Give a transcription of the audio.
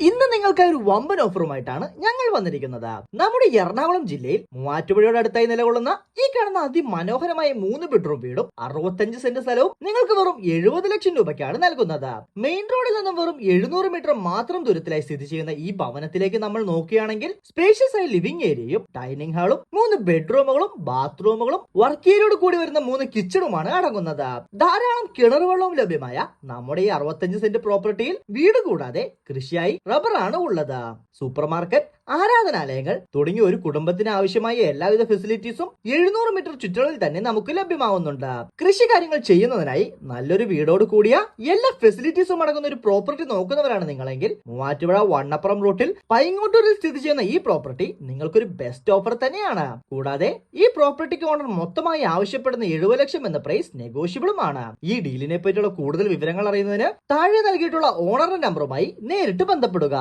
in നിങ്ങൾക്കായി ഒരു വമ്പൻ ഓഫറുമായിട്ടാണ് ഞങ്ങൾ വന്നിരിക്കുന്നത്. നമ്മുടെ എറണാകുളം ജില്ലയിൽ മൂവാറ്റുപുഴയുടെ അടുത്തായി നിലകൊള്ളുന്ന ഈ കാണുന്ന അതിമനോഹരമായ മൂന്ന് ബെഡ്റൂം വീടും അറുപത്തഞ്ച് സെന്റ് സ്ഥലവും നിങ്ങൾക്ക് വെറും എഴുപത് ലക്ഷം രൂപയ്ക്കാണ് നൽകുന്നത്. മെയിൻ റോഡിൽ നിന്നും വെറും എഴുന്നൂറ് മീറ്റർ മാത്രം ദൂരത്തിലായി സ്ഥിതി ചെയ്യുന്ന ഈ ഭവനത്തിലേക്ക് നമ്മൾ നോക്കുകയാണെങ്കിൽ സ്പേഷ്യസ് ആയ ലിവിംഗ് ഏരിയയും ഡൈനിങ് ഹാളും മൂന്ന് ബെഡ്റൂമുകളും ബാത്റൂമുകളും വർക്ക് ഏരിയയോട് കൂടി വരുന്ന മൂന്ന് കിച്ചണുമാണ് അടങ്ങുന്നത്. ധാരാളം വെള്ളവും ലഭ്യമായ നമ്മുടെ ഈ അറുപത്തഞ്ച് സെന്റ് പ്രോപ്പർട്ടിയിൽ വീട് കൂടാതെ കൃഷിയായി റബ്ബറാണ് ഉള്ളത്. സൂപ്പർ മാർക്കറ്റ് ആരാധനാലയങ്ങൾ തുടങ്ങിയ ഒരു കുടുംബത്തിന് ആവശ്യമായ എല്ലാവിധ ഫെസിലിറ്റീസും എഴുന്നൂറ് മീറ്റർ ചുറ്റളവിൽ തന്നെ നമുക്ക് ലഭ്യമാവുന്നുണ്ട്. കൃഷി കാര്യങ്ങൾ ചെയ്യുന്നതിനായി നല്ലൊരു വീടോട് കൂടിയ എല്ലാ ഫെസിലിറ്റീസും അടങ്ങുന്ന ഒരു പ്രോപ്പർട്ടി നോക്കുന്നവരാണ് നിങ്ങളെങ്കിൽ മൂവാറ്റുപുഴ വണ്ണപ്പുറം റൂട്ടിൽ പൈങ്ങോട്ടൂരിൽ സ്ഥിതി ചെയ്യുന്ന ഈ പ്രോപ്പർട്ടി നിങ്ങൾക്കൊരു ബെസ്റ്റ് ഓഫർ തന്നെയാണ്. കൂടാതെ ഈ പ്രോപ്പർട്ടിക്ക് ഓണർ മൊത്തമായി ആവശ്യപ്പെടുന്ന എഴുപത് ലക്ഷം എന്ന പ്രൈസ് നെഗോഷ്യബിളുമാണ്. ഈ ഡീലിനെ പറ്റിയുള്ള കൂടുതൽ വിവരങ്ങൾ അറിയുന്നതിന് താഴെ നൽകിയിട്ടുള്ള ഓണറിന്റെ നമ്പറുമായി നേരിട്ട് ബന്ധപ്പെടുക.